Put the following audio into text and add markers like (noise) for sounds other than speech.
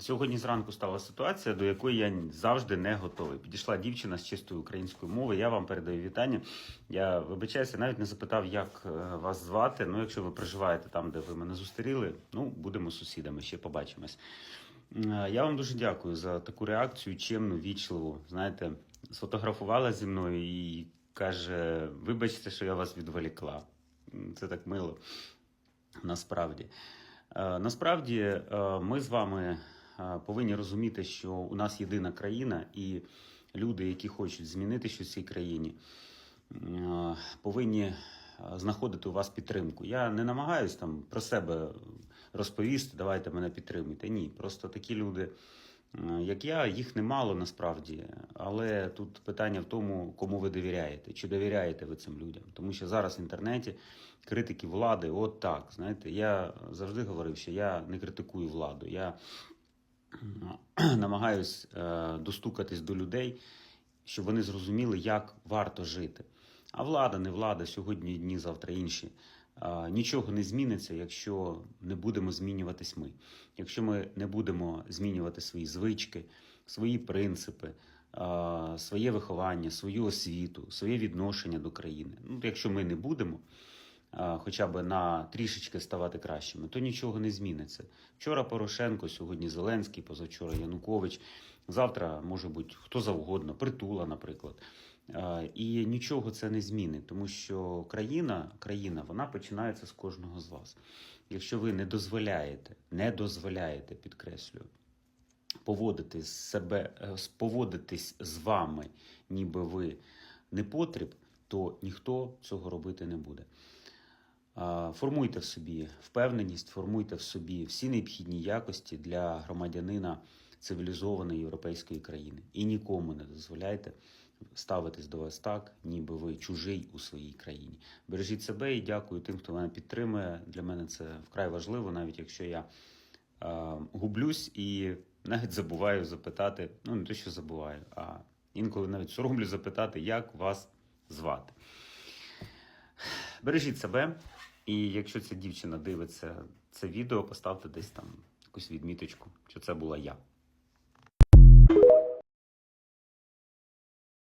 Сьогодні зранку стала ситуація, до якої я завжди не готовий. Підійшла дівчина з чистої української мови. Я вам передаю вітання. Я вибачаюся, навіть не запитав, як е, вас звати. Ну, якщо ви проживаєте там, де ви мене зустріли, ну будемо сусідами, ще побачимось. Е, Я вам дуже дякую за таку реакцію, чемну, вічливу. Знаєте, сфотографувала зі мною і каже: вибачте, що я вас відволікла. Це так мило. Насправді. Е, Насправді ми з вами повинні розуміти, що у нас єдина країна, і люди, які хочуть змінити щось в цій країні, е, повинні е, знаходити у вас підтримку. Я не намагаюсь там про себе розповісти, давайте мене підтримуйте. Ні, просто такі люди, е, як я, їх немало насправді. Але тут питання в тому, кому ви довіряєте, чи довіряєте ви цим людям. Тому що зараз в інтернеті критики влади, от так. Знаєте, я завжди говорив, що я не критикую владу. Я е, (clears throat) намагаюсь е, достукатись до людей, щоб вони зрозуміли, як варто жити. А влада, не влада, сьогодні одні, завтра інші. Нічого не зміниться, якщо не будемо змінюватись ми. Якщо ми не будемо змінювати свої звички, свої принципи, своє виховання, свою освіту, своє відношення до країни. Ну, якщо ми не будемо, хоча б на трішечки ставати кращими, то нічого не зміниться. Вчора Порошенко, сьогодні Зеленський, позавчора Янукович, завтра може бути хто завгодно, притула, наприклад. І нічого це не змінить, тому що країна, країна вона починається з кожного з вас. Якщо ви не дозволяєте, не дозволяєте, підкреслюю, поводити себе, е, поводитись з вами, ніби ви не потріб, то ніхто цього робити не буде. Формуйте в собі впевненість, формуйте в собі всі необхідні якості для громадянина цивілізованої європейської країни. І нікому не дозволяйте ставитись до вас так, ніби ви чужий у своїй країні. Бережіть себе і дякую тим, хто мене підтримує. Для мене це вкрай важливо, навіть якщо я гублюсь і навіть забуваю запитати, ну не те, що забуваю, а інколи навіть соромлю запитати, як вас звати. Бережіть себе, і якщо ця дівчина дивиться це відео, поставте десь там якусь відміточку, що це була я.